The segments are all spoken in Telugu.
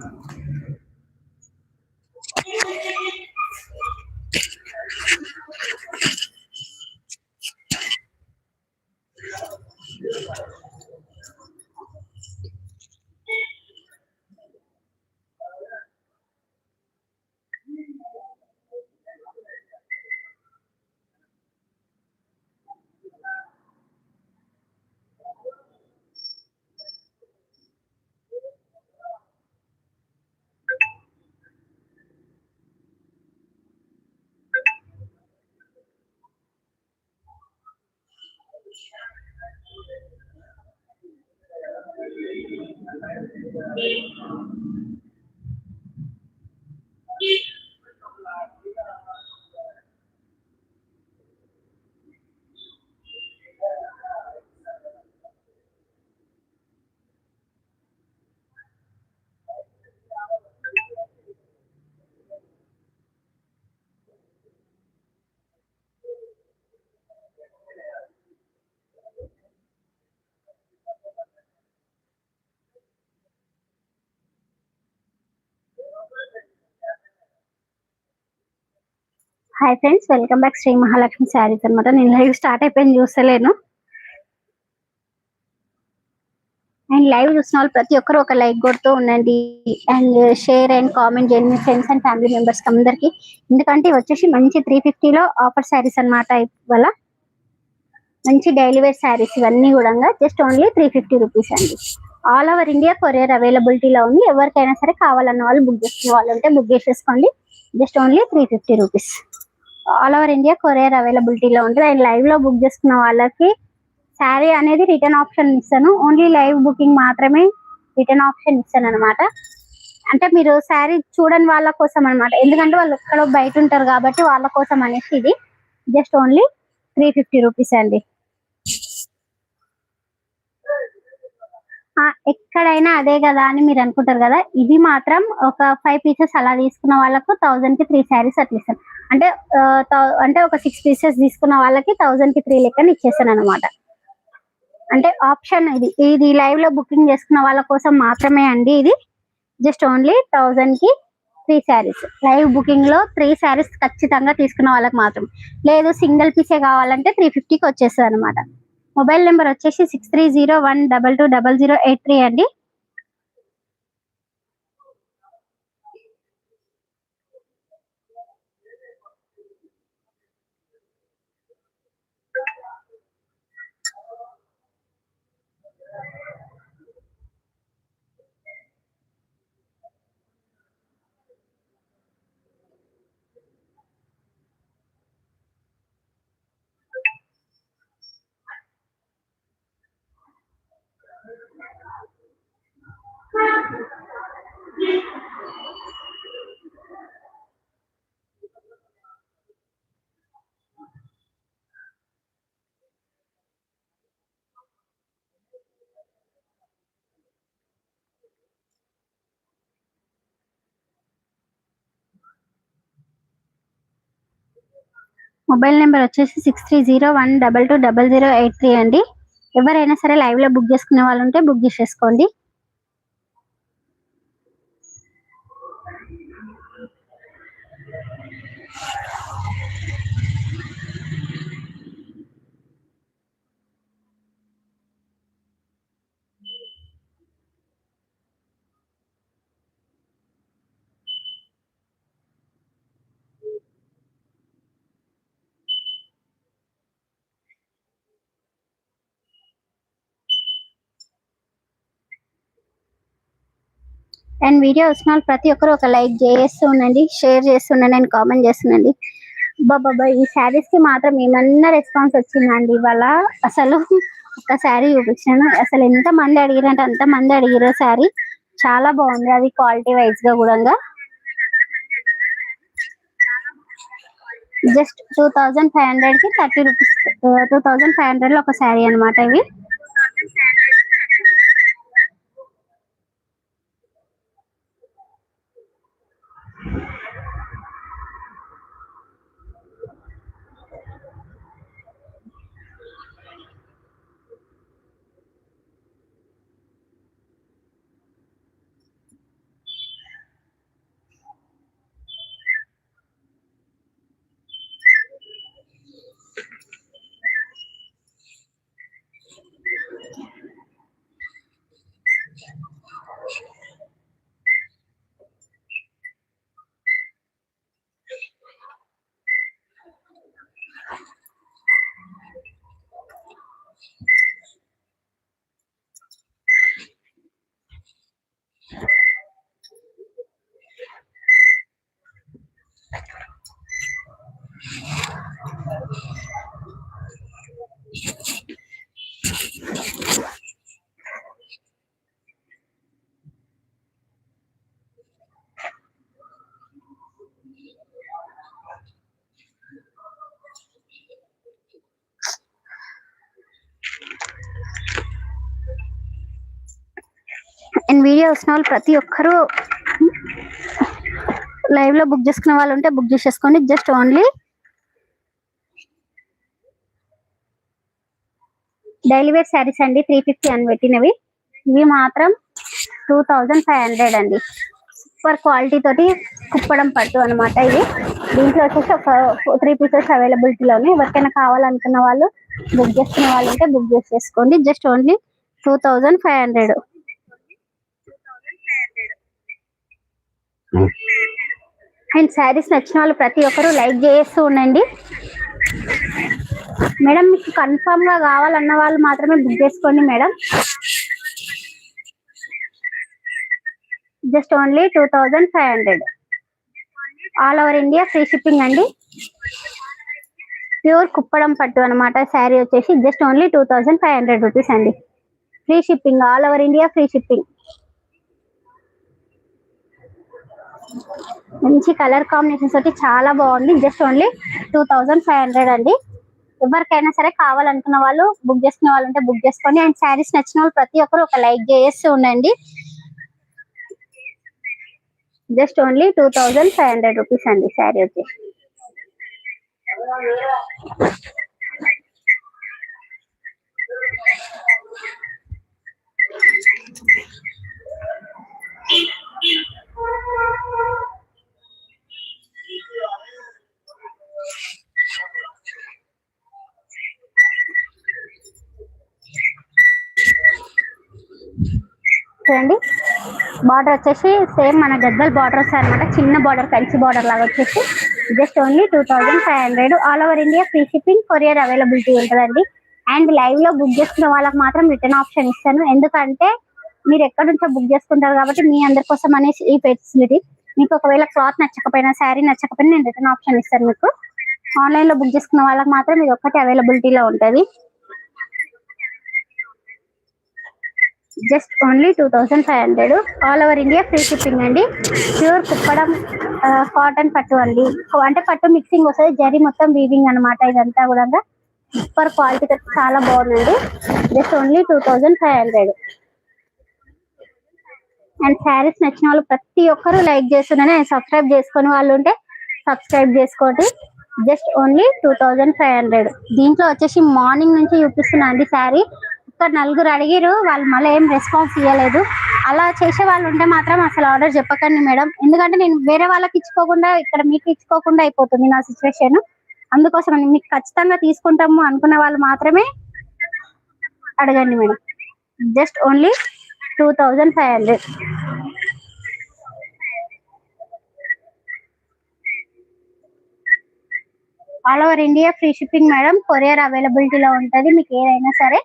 Thank you. Hi friends welcome back Shri Mahalakshmi saris అనమాట నేను లైవ్ స్టార్ట్ అయిపోయింది చూస్తలేను. అండ్ లైవ్ చూసిన వాళ్ళు ప్రతి ఒక్కరు ఒక లైక్ కొడుతూ ఉండండి. అండ్ షేర్ అండ్ కామెంట్ చేయండి మీ ఫ్రెండ్స్ అండ్ ఫ్యామిలీ మెంబర్స్ అందరికి. ఎందుకంటే ఇవి వచ్చేసి మంచి త్రీ ఫిఫ్టీలో ఆఫర్ శారీస్ అనమాట ఇవాళ. మంచి డైలీ వేర్ శారీస్ ఇవన్నీ కూడా just only three fifty rupees అండి. ఆల్ ఓవర్ ఇండియా కొరియర్ అవైలబిలిటీలో ఉంది. ఎవరికైనా సరే కావాలన్న వాళ్ళు బుక్ చేసుకునే వాళ్ళు ఉంటే బుక్ చేసేసుకోండి. Just only three fifty rupees all over India courier అవైలబిలిటీలో ఉంటుంది అండ్ లైవ్లో బుక్ చేసుకున్న వాళ్ళకి శారీ అనేది రిటర్న్ ఆప్షన్ ఇస్తాను. ఓన్లీ లైవ్ బుకింగ్ మాత్రమే రిటర్న్ ఆప్షన్ ఇస్తాను అనమాట అంటే మీరు శారీ చూడని వాళ్ళ కోసం అన్నమాట. ఎందుకంటే వాళ్ళు ఎక్కడో బయట ఉంటారు కాబట్టి వాళ్ళ కోసం అనేసి ఇది. Just only three fifty rupees అండి. ఎక్కడైనా అదే కదా అని మీరు అనుకుంటారు కదా ఇది మాత్రం ఒక ఫైవ్ పీసెస్ అలా తీసుకున్న వాళ్ళకు థౌజండ్కి త్రీ శారీస్ అట్లా ఇస్తాను అంటే థౌ- అంటే ఒక సిక్స్ పీసెస్ తీసుకున్న వాళ్ళకి థౌజండ్కి త్రీ లెక్కన ఇచ్చేస్తాను అనమాట అంటే ఆప్షన్ ఇది ఇది లైవ్లో బుకింగ్ చేసుకున్న వాళ్ళ కోసం మాత్రమే అండి ఇది. జస్ట్ ఓన్లీ థౌజండ్కి త్రీ శారీస్ లైవ్ బుకింగ్లో త్రీ శారీస్ ఖచ్చితంగా తీసుకున్న వాళ్ళకి మాత్రం. లేదు సింగిల్ పీసే కావాలంటే త్రీ ఫిఫ్టీకి వచ్చేస్తుంది అనమాట మొబైల్ నెంబర్ వచ్చేసి six three zero one double two double zero eight three అండి. మొబైల్ నెంబర్ వచ్చేసి six three zero one double two double zero eight three అండి. ఎవరైనా సరే లైవ్లో బుక్ చేసుకునే వాళ్ళు ఉంటే బుక్ చేసేసుకోండి. అండ్ వీడియో వచ్చిన వాళ్ళు ప్రతి ఒక్కరు ఒక లైక్ చేస్తూ ఉండండి షేర్ చేస్తుండండి అండ్ కామెంట్ చేస్తుండండి బాబా ఈ శారీస్కి మాత్రం ఏమన్నా రెస్పాన్స్ వచ్చిందండి? ఇవాళ అసలు ఒక శారీ చూపించాను. అసలు ఎంత మంది అడిగిరంటే అంత మంది అడిగారు శారీ చాలా బాగుంది. అది క్వాలిటీ వైజ్గా కూడా. జస్ట్ టూ థౌజండ్ ఫైవ్ హండ్రెడ్కి thirty rupees two thousand five హండ్రెడ్లో ఒక శారీ అనమాట ఇవి. నేను వీడియో వచ్చిన వాళ్ళు ప్రతి ఒక్కరూ లైవ్లో బుక్ చేసుకునే వాళ్ళు ఉంటే బుక్ చేసేసుకోండి. Just only daily wear saris అండి త్రీ ఫిఫ్టీ అని పెట్టినవి. ఇవి మాత్రం టూ థౌజండ్ ఫైవ్ హండ్రెడ్ అండి. సూపర్ క్వాలిటీ తోటి కుప్పడం పట్టు అనమాట ఇది దీంట్లో వచ్చేసి ఒక త్రీ పీసెస్ అవైలబిలిటీలో ఉన్నాయి ఎవరికైనా కావాలనుకున్న వాళ్ళు బుక్ చేసుకునే వాళ్ళు ఉంటే బుక్ చేసేసుకోండి. Just only two thousand five hundred and saris నచ్చిన వాళ్ళు ప్రతి ఒక్కరు లైక్ చేస్తూ ఉండండి. మేడం మీకు కన్ఫర్మ్గా కావాలన్న వాళ్ళు మాత్రమే బుక్ చేసుకోండి madam. Just only two thousand five hundred all over India free shipping అండి. ప్యూర్ కుప్పడం పట్టు అనమాట శారీ వచ్చేసి just only two thousand five hundred rupees అండి. Free shipping all over India free shipping మంచి కలర్ కాంబినేషన్స్ తోటి చాలా బాగుంది. Just only two thousand five hundred అండి. ఎవరికైనా సరే కావాలనుకున్న వాళ్ళు బుక్ చేసుకునే వాళ్ళు ఉంటే బుక్ చేసుకోండి. అండ్ శారీస్ నచ్చిన వాళ్ళు ప్రతి ఒక్కరు ఒక లైక్ చేస్తూ ఉండండి. Just only two thousand five hundred rupees అండి శారీ వచ్చేసి చూడండి. బార్డర్ వచ్చేసి సేమ్ మన గద్దల్ బార్డర్ వస్తాయి అనమాట చిన్న బార్డర్ కంచి బార్డర్ లాగా వచ్చేసి just only two thousand five hundred all over India free shipping courier availability ఉంటుందండి. అండ్ లైవ్లో బుక్ చేసుకున్న వాళ్ళకి మాత్రం రిటర్న్ ఆప్షన్ ఇస్తాను. ఎందుకంటే మీరు ఎక్కడి నుంచో బుక్ చేసుకుంటారు కాబట్టి మీ అందరి కోసం అనేసి ఈ ఫెసిలిటీ మీకు ఒకవేళ క్లాత్ నచ్చకపోయినా శారీ నచ్చకపోయినా నేను రిటర్న్ ఆప్షన్ ఇస్తాను మీకు. ఆన్లైన్లో బుక్ చేసుకున్న వాళ్ళకి మాత్రం ఇది ఒక్కటి అవైలబిలిటీలో ఉంటుంది. Just only two thousand five hundred. All over India free shipping అండి. ప్యూర్ కుప్పడం కాటన్ పట్టు అండి. అంటే పట్టు మిక్సింగ్ వస్తుంది. జరి మొత్తం వీవింగ్ అన్నమాట. ఇదంతా కూడా సూపర్ క్వాలిటీ చాలా బాగుందండి. Just only two thousand five hundred. And saris నచ్చిన వాళ్ళు ప్రతి ఒక్కరు లైక్ చేస్తున్నాను అండ్ సబ్స్క్రైబ్ చేసుకుని వాళ్ళు ఉంటే సబ్స్క్రైబ్ చేసుకోండి. Just only two thousand five hundred. దీంట్లో వచ్చేసి మార్నింగ్ నుంచి చూపిస్తున్నా అండి శారీ. ఒక నలుగురు అడిగిరు వాళ్ళు మళ్ళీ ఏం రెస్పాన్స్ ఇవ్వలేదు అలా చేసే వాళ్ళు ఉంటే మాత్రం అసలు ఆర్డర్ చెప్పకండి మేడం. ఎందుకంటే నేను వేరే వాళ్ళకి ఇచ్చుకోకుండా ఇక్కడ మీకు ఇచ్చుకోకుండా అయిపోతుంది నా సిచ్యువేషన్ అందుకోసం అని మీకు ఖచ్చితంగా తీసుకుంటాము అనుకున్న వాళ్ళు మాత్రమే అడగండి madam. Just only two thousand five hundred. All over India free shipping madam. Courier అవైలబిలిటీలో ఉంటుంది. మీకు ఏదైనా సరే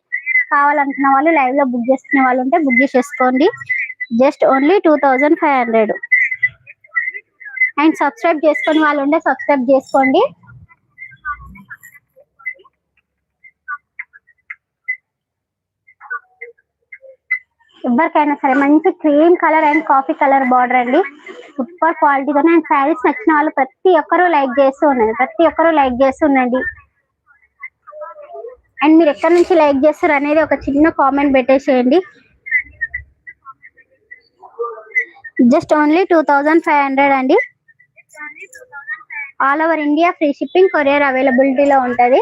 కావాలనుకున్న వాళ్ళు లైవ్లో బుక్ చేసుకునే వాళ్ళు ఉంటే బుక్ చేసేసుకోండి. Just only two thousand five hundred. And subscribe చేసుకుని వాళ్ళు ఉంటే సబ్స్క్రైబ్ చేసుకోండి. ఎవరికైనా సరే మంచి cream colour and coffee colour border అండి. సూపర్ క్వాలిటీతో అండ్ శారీస్ నచ్చిన వాళ్ళు ప్రతి ఒక్కరూ లైక్ చేస్తూ ఉండండి. ప్రతి ఒక్కరూ లైక్ చేస్తుండండి అండ్ మీరు ఎక్కడి నుంచి లైక్ చేస్తారు అనేది ఒక చిన్న కామెంట్ పెట్టేసేయండి. Just only two thousand five hundred అండి. All over India free shipping courier అవైలబిలిటీలో ఉంటుంది.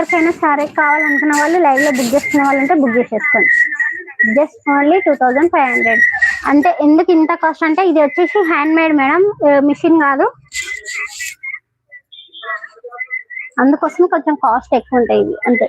ఎవరికైనా సరే కావాలనుకున్న వాళ్ళు లైవ్లో బుక్ చేసుకునే వాళ్ళు ఉంటే బుక్ చేసేసుకోండి. Just only two thousand five hundred. అంటే ఎందుకు ఇంత కాస్ట్ అంటే ఇది వచ్చేసి హ్యాండ్ మేడ్ మేడం మిషన్ కాదు. అందుకోసం కొంచెం కాస్ట్ ఎక్కువ ఉంటాయి ఇది అంతే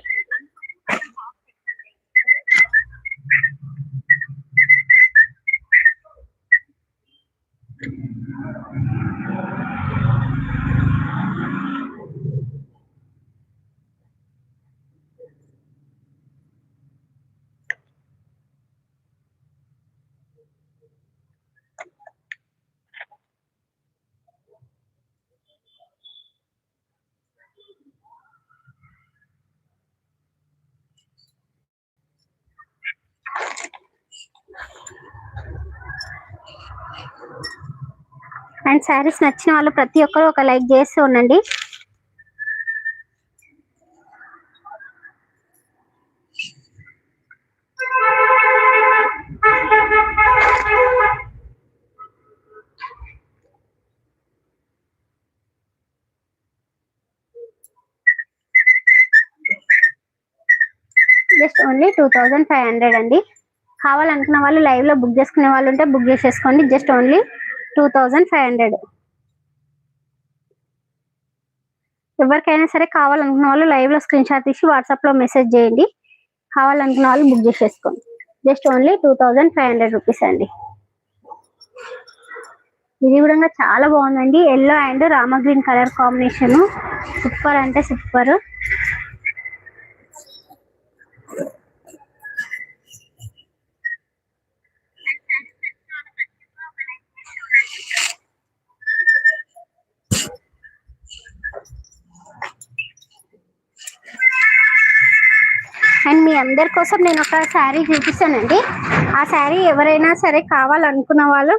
అండ్ శారీస్ నచ్చిన వాళ్ళు ప్రతి ఒక్కరు ఒక లైక్ చేస్తూ ఉండండి. Just only two thousand five hundred అండి. కావాలనుకున్న వాళ్ళు లైవ్లో బుక్ చేసుకునే వాళ్ళు ఉంటే బుక్ చేసేసుకోండి. Just only two thousand five hundred. ఎవరికైనా సరే కావాలనుకున్న వాళ్ళు లైవ్లో స్క్రీన్ షాట్ తీసి వాట్సాప్లో మెసేజ్ చేయండి. కావాలనుకున్న వాళ్ళు బుక్ చేసేసుకోండి. Just only two thousand five hundred rupees అండి. ఇది కూడా చాలా బాగుందండి. Yellow and Rama green colour combination. Super అంటే సూపర్. అండ్ మీ అందరి కోసం నేను ఒక శారీ చూపిస్తానండి. ఆ శారీ ఎవరైనా సరే కావాలనుకున్న వాళ్ళు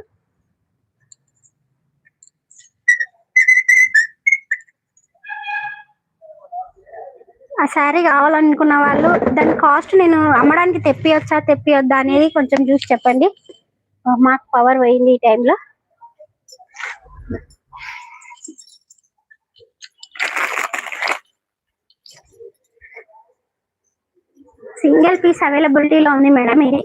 ఆ శారీ కావాలనుకున్న వాళ్ళు దాని కాస్ట్ నేను అమ్మడానికి తెప్పియొచ్చా తెప్పియొద్దా అనేది కొంచెం చూసి చెప్పండి. మాకు పవర్ పోయింది ఈ టైంలో సింగిల్ పీస్ అవైలబిలిటీలో ఉంది మేడం ఇది.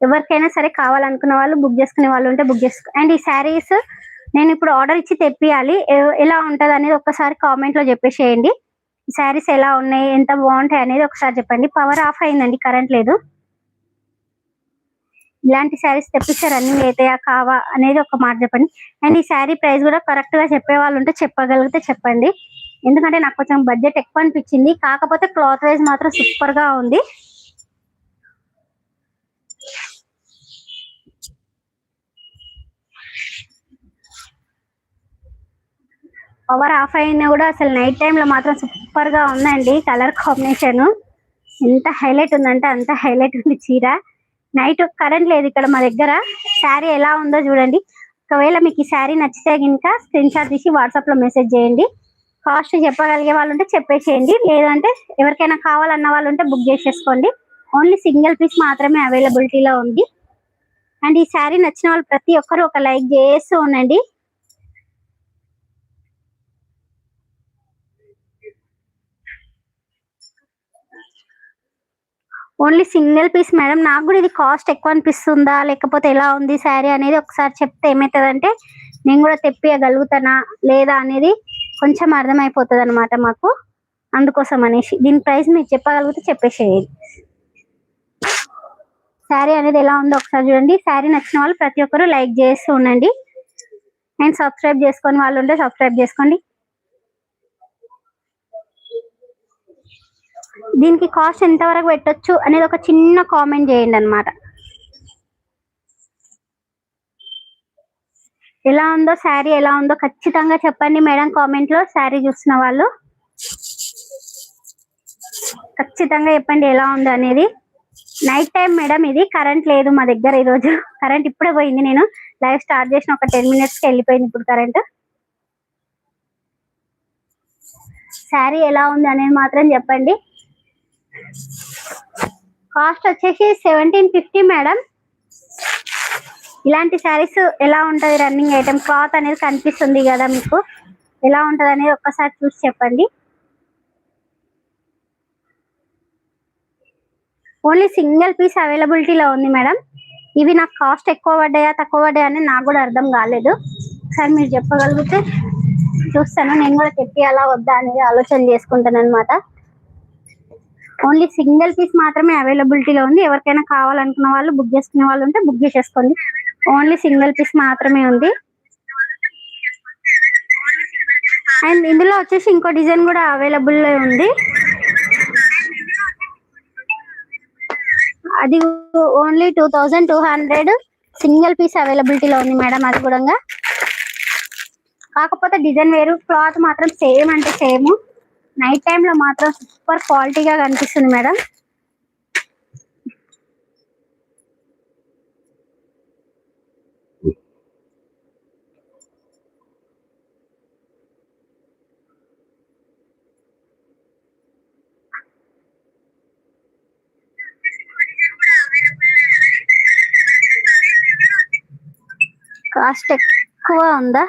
ఎవరికైనా సరే కావాలనుకున్న వాళ్ళు బుక్ చేసుకునే వాళ్ళు ఉంటే బుక్ చేసుకో అండ్ ఈ శారీస్ నేను ఇప్పుడు ఆర్డర్ ఇచ్చి తెప్పియాలి. ఎలా ఉంటది అనేది ఒక్కసారి కామెంట్లో చెప్పేసేయండి. ఈ శారీస్ ఎలా ఉన్నాయి ఎంత బాగుంటాయి అనేది ఒకసారి చెప్పండి. పవర్ ఆఫ్ అయిందండి కరెంట్ లేదు. ఇలాంటి శారీస్ తెప్పిస్తే రన్నింగ్ అవుతాయా కావా అనేది ఒక మాట చెప్పండి. అండ్ ఈ శారీ ప్రైస్ కూడా కరెక్ట్గా చెప్పే వాళ్ళు ఉంటే చెప్పగలిగితే చెప్పండి. ఎందుకంటే నాకు కొంచెం బడ్జెట్ ఎక్కువ అనిపించింది. కాకపోతే క్లాత్ వైజ్ మాత్రం సూపర్గా ఉంది. పవర్ ఆఫ్ అయినా కూడా అసలు నైట్ టైం లో మాత్రం సూపర్గా ఉందండి కలర్ కాంబినేషన్ ఎంత హైలైట్ ఉందంటే అంత హైలైట్ ఉంది చీర. నైట్ కరెంట్ లేదు ఇక్కడ మా దగ్గర. శారీ ఎలా ఉందో చూడండి. ఒకవేళ మీకు ఈ శారీ నచ్చితే కనుక స్క్రీన్ షాట్ తీసి వాట్సాప్లో మెసేజ్ చేయండి. కాస్ట్ చెప్పగలిగే వాళ్ళు ఉంటే చెప్పేసేయండి. లేదంటే ఎవరికైనా కావాలన్న వాళ్ళు ఉంటే బుక్ చేసేసుకోండి. ఓన్లీ సింగిల్ పీస్ మాత్రమే అవైలబిలిటీలో ఉంది. అండ్ ఈ శారీ నచ్చిన వాళ్ళు ప్రతి ఒక్కరు ఒక లైక్ చేస్తూ ఉండండి. ఓన్లీ సింగిల్ పీస్ మేడం నాకు కూడా ఇది కాస్ట్ ఎక్కువ అనిపిస్తుందా? లేకపోతే ఎలా ఉంది శారీ అనేది ఒకసారి చెప్తే ఏమవుతుందంటే నేను కూడా తెప్పియగలుగుతానా? లేదా అనేది కొంచెం అర్థమైపోతుంది అనమాట మాకు. అందుకోసం అనేసి. దీని ప్రైస్ మీరు చెప్పగలిగితే చెప్పేసేయండి. శారీ అనేది ఎలా ఉందో ఒకసారి చూడండి. శారీ నచ్చిన వాళ్ళు ప్రతి ఒక్కరు లైక్ చేస్తూ ఉండండి. అండ్ సబ్స్క్రైబ్ చేసుకొని వాళ్ళు ఉంటే సబ్స్క్రైబ్ చేసుకోండి. దీనికి కాస్ట్ ఎంత వరకు పెట్టొచ్చు అనేది ఒక చిన్న కామెంట్ చేయండి అన్నమాట. ఎలా ఉందో శారీ ఎలా ఉందో ఖచ్చితంగా చెప్పండి మేడం కామెంట్లో శారీ చూసిన వాళ్ళు. ఖచ్చితంగా చెప్పండి ఎలా ఉందో అనేది. నైట్ టైం మేడం ఇది కరెంట్ లేదు మా దగ్గర ఈ రోజు కరెంట్ ఇప్పుడే పోయింది నేను. లైవ్ స్టార్ట్ చేసిన ఒక టెన్ మినిట్స్కి వెళ్ళిపోయింది ఇప్పుడు కరెంట్ శారీ ఎలా ఉంది అనేది మాత్రం చెప్పండి. కాస్ట్ వచ్చేసి సెవెంటీన్ ఫిఫ్టీ మేడం. ఇలాంటి శారీస్ ఎలా ఉంటది రన్నింగ్ ఐటమ్? క్లాత్ అనేది కనిపిస్తుంది కదా మీకు? ఎలా ఉంటది అనేది ఒక్కసారి చూసి చెప్పండి. ఓన్లీ సింగిల్ పీస్ అవైలబిలిటీలో ఉంది మేడం. ఇవి నాకు కాస్ట్ ఎక్కువ పడ్డాయా తక్కువ పడ్డాయా అని నాకు కూడా అర్థం కాలేదు. ఒకసారి మీరు చెప్పగలిగితే చూస్తాను. నేను కూడా చెప్పి అలా వద్దా అనేది ఆలోచన చేసుకుంటాను అనమాట ఓన్లీ సింగిల్ పీస్ మాత్రమే అవైలబిలిటీలో ఉంది. ఎవరికైనా కావాలనుకున్న వాళ్ళు బుక్ చేసుకునే వాళ్ళు ఉంటే బుక్ చేసేసుకోండి. ఓన్లీ సింగిల్ పీస్ మాత్రమే ఉంది. అండ్ ఇందులో వచ్చేసి ఇంకో డిజైన్ కూడా అవైలబుల్ ఉంది. అది only two thousand two hundred single piece అవైలబిలిటీలో ఉంది మేడం అది కూడా. కాకపోతే డిజైన్ వేరు క్లాత్ మాత్రం సేమ్ అంటే సేమ్. నైట్ టైం లో మాత్రం సూపర్ క్వాలిటీగా కనిపిస్తుంది మేడం. కాస్ట్ ఎక్కువ ఉందా?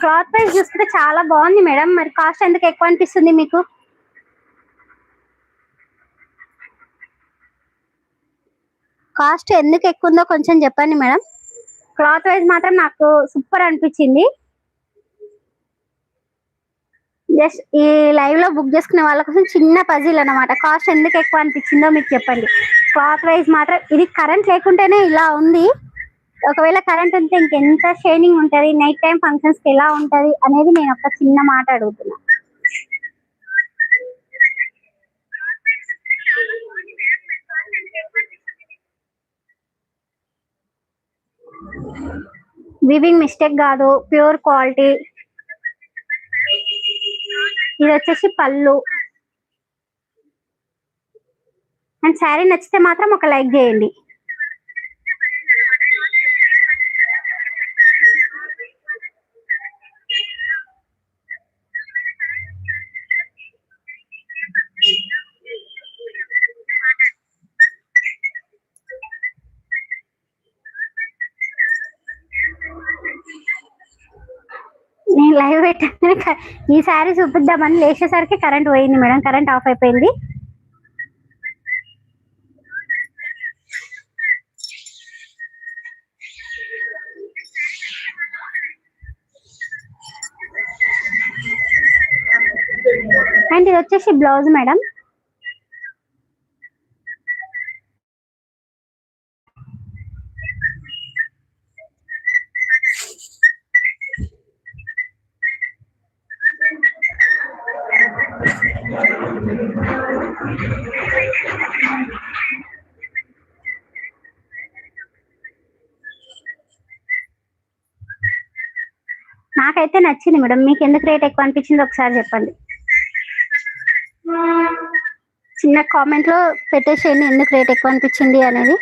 క్లాత్ ప్రైస్ చూస్తే చాలా బాగుంది మేడం. మరి కాస్ట్ ఎందుకు ఎక్కువ అనిపిస్తుంది మీకు? కాస్ట్ ఎందుకు ఎక్కువ ఉందో కొంచెం చెప్పండి మేడం. క్లాత్ వైజ్ మాత్రం నాకు సూపర్ అనిపించింది. జస్ట్ ఈ లైవ్లో బుక్ చేసుకునే వాళ్ళ కోసం చిన్న పజిల్ అన్నమాట. కాస్ట్ ఎందుకు ఎక్కువ అనిపించిందో మీకు చెప్పండి. క్లాత్ వైజ్ మాత్రం ఇది కరెంట్ లేకుంటేనే ఇలా ఉంది. ఒకవేళ కరెంట్ ఉంటే ఇంకెంత షైనింగ్ ఉంటది? నైట్ టైం ఫంక్షన్స్కి ఎలా ఉంటది? అనేది నేను ఒక చిన్న మాట అడుగుతున్నా. వివింగ్ మిస్టేక్ కాదు. ప్యూర్ క్వాలిటీ ఇది వచ్చేసి పళ్ళు. అండ్ శారీ నచ్చితే మాత్రం ఒక లైక్ చేయండి. నేను లైవ్ పెట్టాను. ఈ చూపిద్దామని లేచేసరికి కరెంట్ పోయింది మేడం. కరెంట్ ఆఫ్ అయిపోయింది. అండ్ ఇది వచ్చేసి బ్లౌజ్ మేడం. నచ్చింది మేడం. మీకు ఎందుకు రేట్ ఎక్కువ అనిపించింది ఒకసారి చెప్పండి. చిన్న కామెంట్లో పెట్టేసేయండి. ఎందుకు రేట్ ఎక్కువ అనిపించింది అనేది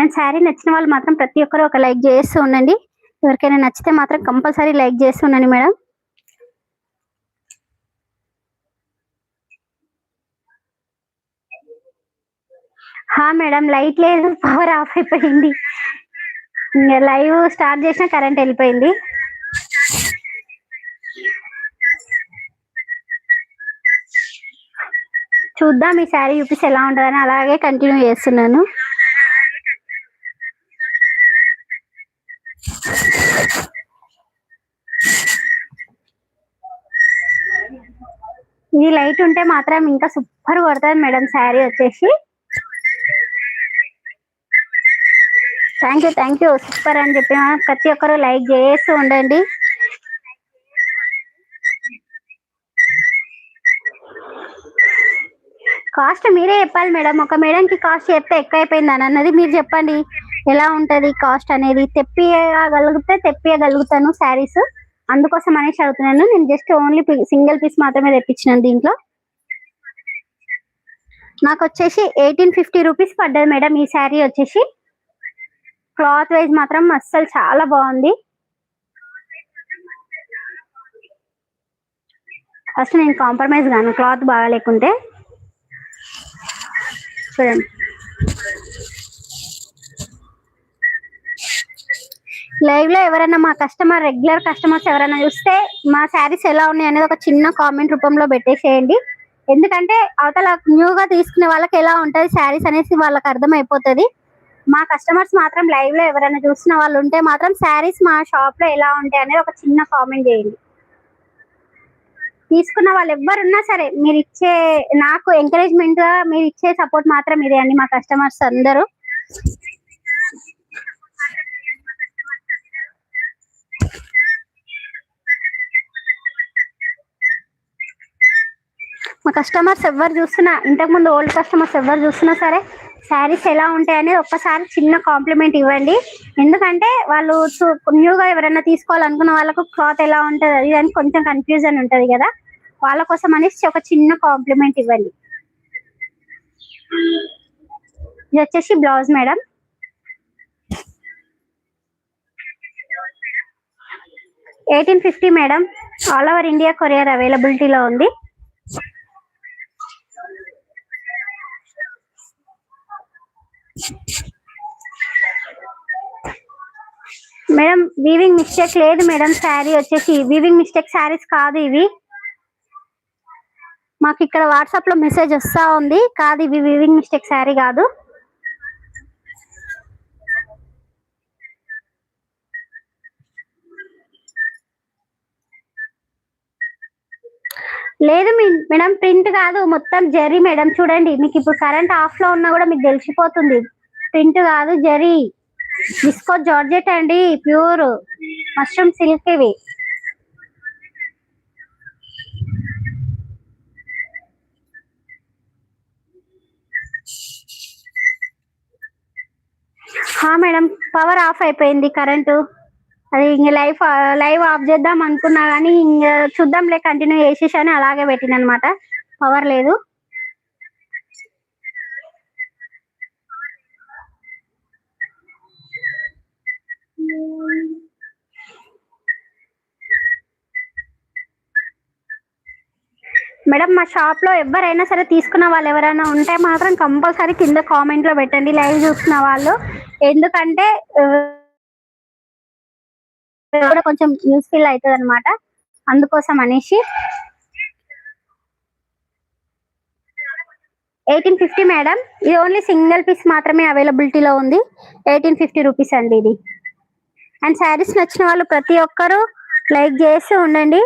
అండ్ శారీ నచ్చిన వాళ్ళు మాత్రం ప్రతి ఒక్కరు ఒక లైక్ చేస్తూ ఉండండి. ఎవరికైనా నచ్చితే మాత్రం కంపల్సరీ లైక్ చేస్తూ ఉండండి మేడం. హా మేడం లైట్ లేదు పవర్ ఆఫ్ అయిపోయింది. లైవ్ స్టార్ట్ చేసిన కరెంట్ వెళ్ళిపోయింది. చూద్దాం ఈ శారీ చూపిస్తే ఎలా ఉంటుందని అలాగే కంటిన్యూ చేస్తున్నాను. ఇది లైట్ ఉంటే మాత్రం ఇంకా సూపర్ కొడుతుంది మేడం శారీ వచ్చేసి. Thank you thank you super అని చెప్పి ప్రతి ఒక్కరు లైక్ చేస్తూ ఉండండి. కాస్ట్ మీరే చెప్పాలి మేడం. ఒక మేడంకి కాస్ట్ చెప్తే ఎక్కువ అయిపోయింది అని అన్నది మీరు చెప్పండి. ఎలా ఉంటది కాస్ట్ అనేది? తెప్పియగలిగితే తెప్పియగలుగుతాను శారీస్. అందుకోసం అనేసి అడుగుతున్నాను. నేను జస్ట్ ఓన్లీ సింగిల్ పీస్ మాత్రమే తెప్పించినాను దీంట్లో. నాకు వచ్చేసి ఎయిటీన్ ఫిఫ్టీ రూపీస్ పడ్డది మేడం. ఈ శారీ వచ్చేసి క్లాత్ వైజ్ మాత్రం అస్సలు చాలా బాగుంది. ఫస్ట్ నేను కాంప్రమైజ్ కాను క్లాత్ బాగా లేకుంటే చూడండి. లైవ్లో ఎవరైనా మా కస్టమర్ రెగ్యులర్ కస్టమర్స్ ఎవరైనా చూస్తే మా శారీస్ ఎలా ఉన్నాయి అనేది ఒక చిన్న కామెంట్ రూపంలో పెట్టేసేయండి. ఎందుకంటే అవతల న్యూ గా తీసుకునే వాళ్ళకి ఎలా ఉంటది శారీస్ అనేసి వాళ్ళకి అర్థం అయిపోతుంది మా కస్టమర్స్ మాత్రం లైవ్లో ఎవరైనా చూసిన వాళ్ళు ఉంటే మాత్రం శారీస్ మా షాప్లో ఎలా ఉంటాయి అనేది ఒక చిన్న కామెంట్ చేయండి. తీసుకున్న వాళ్ళు ఎవరున్నా సరే మీరు ఇచ్చే నాకు ఎంకరేజ్మెంట్గా మీరు ఇచ్చే సపోర్ట్ మాత్రం ఇదే అండి మా కస్టమర్స్ అందరూ. మా కస్టమర్స్ ఎవరు చూస్తున్నా ఇంతకు ముందు ఓల్డ్ కస్టమర్స్ ఎవరు చూస్తున్నా సరే శారీస్ ఎలా ఉంటాయి అనేది ఒక్కసారి చిన్న కాంప్లిమెంట్ ఇవ్వండి. ఎందుకంటే వాళ్ళు న్యూగా ఎవరైనా తీసుకోవాలనుకున్న వాళ్ళకు క్లాత్ ఎలా ఉంటుంది అది అని కొంచెం కన్ఫ్యూజన్ ఉంటుంది కదా. వాళ్ళ కోసం అనేసి ఒక చిన్న కాంప్లిమెంట్ ఇవ్వండి. ఇది వచ్చేసి blouse madam eighteen fifty madam all over India courier అవైలబిలిటీలో ఉంది. మేడం వీవింగ్ మిస్టేక్ లేదు మేడం శారీ వచ్చేసి వీవింగ్ మిస్టేక్ శారీస్ కాదు ఇవి. మాకు ఇక్కడ వాట్సాప్లో మెసేజ్ వస్తా ఉంది. కాదు ఇవి వీవింగ్ మిస్టేక్ శారీ కాదు. లేదు మీ- మేడం ప్రింట్ కాదు. మొత్తం జరీ మేడం. చూడండి మీకు ఇప్పుడు కరెంట్ ఆఫ్లో ఉన్నా కూడా మీకు తెలిసిపోతుంది. ప్రింట్ కాదు జరీ. డిస్కో జార్జెట్ అండి ప్యూర్ మష్రూమ్ సిల్క్ ఇవి. హా మేడం పవర్ ఆఫ్ అయిపోయింది కరెంటు. అది ఇంక లైవ్ లైవ్ ఆఫ్ చేద్దాం అనుకున్నా కానీ ఇంక చూద్దాంలే కంటిన్యూ చేసేసి అని అలాగే పెట్టిన అనమాట పవర్ లేదు. మేడం మా షాప్లో ఎవరైనా సరే తీసుకున్న వాళ్ళు ఎవరైనా ఉంటే మాత్రం కంపల్సరీ కింద కామెంట్లో పెట్టండి. లైవ్ చూస్తున్న వాళ్ళు. ఎందుకంటే కూడా కొంచెం యూస్ఫుల్ అవుతుంది అనమాట అందుకోసం అనేసి. ఎయిటీన్ ఫిఫ్టీ మేడం ఇది ఓన్లీ సింగిల్ పీస్ మాత్రమే అవైలబిలిటీలో ఉంది. ఎయిటీన్ ఫిఫ్టీ రూపీస్ అండి ఇది. అండ్ శారీస్ నచ్చిన వాళ్ళు ప్రతి ఒక్కరూ లైక్ చేసి ఉండండి.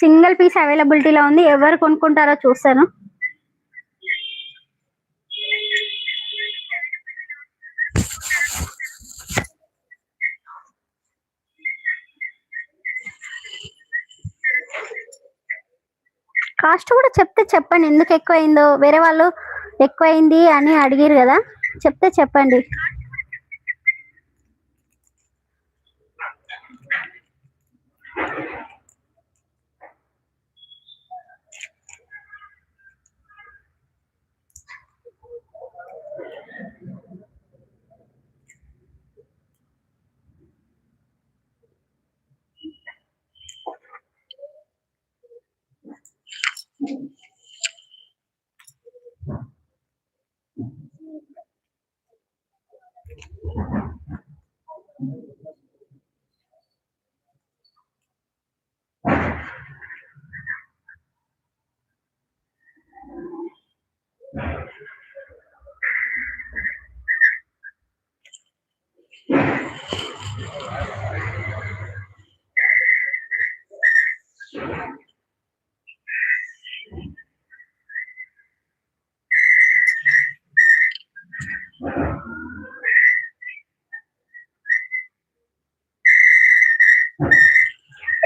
సింగిల్ పీస్ అవైలబిలిటీలో ఉంది. ఎవరు కొనుక్కుంటారో చూస్తాను. కాస్ట్ కూడా చెప్తే చెప్పండి. ఎందుకు ఎక్కువైందో? వేరే వాళ్ళు ఎక్కువైంది అని అడిగారు కదా. చెప్తే చెప్పండి.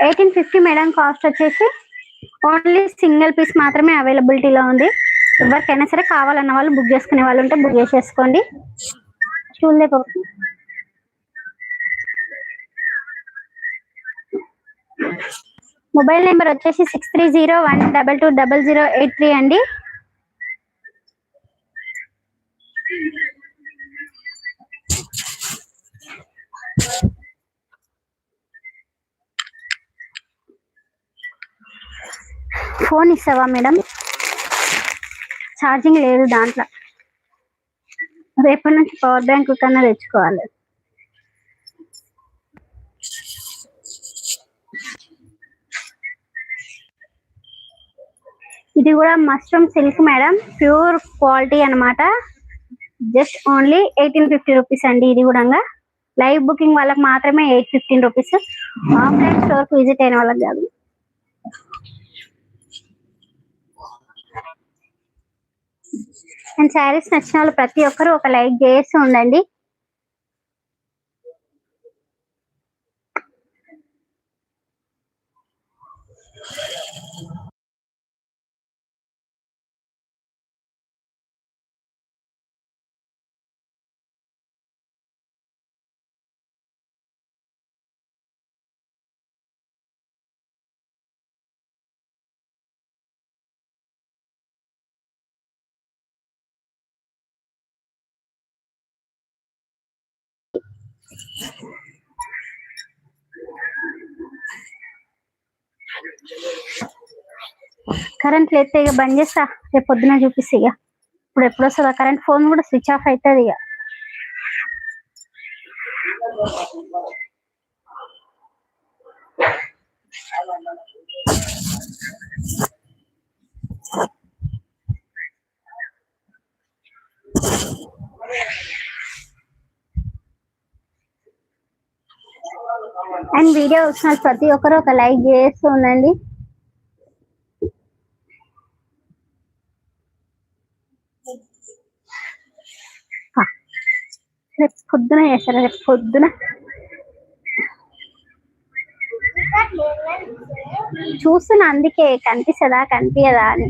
ఎయిటీన్ ఫిఫ్టీ మేడం కాస్ట్ వచ్చేసి ఓన్లీ సింగిల్ పీస్ మాత్రమే అవైలబిలిటీలో ఉంది. ఎవరికైనా సరే కావాలన్న వాళ్ళు బుక్ చేసుకునే వాళ్ళు ఉంటే బుక్ చేసేసుకోండి. చూడలే మొబైల్ నెంబర్ వచ్చేసి six three zero one double two double zero eight three అండి ఫోన్ ఇస్తావా మేడం? ఛార్జింగ్ లేదు దాంట్లో. రేపటి నుంచి పవర్ బ్యాంక్ కన్నా తెచ్చుకోవాలి. ఇది కూడా mushroom silk madam. Pure quality అన్నమాట. Just only eighteen fifty rupees అండి ఇది కూడా. లైవ్ బుకింగ్ వాళ్ళకి మాత్రమే ఎయిట్ ఫిఫ్టీన్ రూపీస్. ఆఫ్లైన్ స్టోర్కి విజిట్ అయిన వాళ్ళకి కాదు. అండ్ శారీస్ నచ్చిన వాళ్ళు ప్రతి ఒక్కరు ఒక లైక్ చేసి ఉండండి. కరెంట్ లేతే ఇక బంద్ చేస్తా. రేపు పొద్దున చూపిస్తా ఇక. ఇప్పుడు ఎప్పుడు వస్తుందా కరెంట్ ఫోన్ కూడా స్విచ్ ఆఫ్ అవుతుంది ఇక. అండ్ వీడియో వచ్చిన ప్రతి ఒక్కరు ఒక లైక్ చేస్తూ ఉండండి. రేపు పొద్దున చేస్తారా? రేపు పొద్దున. చూస్తున్నా అందుకే కనిపిస్తుందా కనిపించదా అని.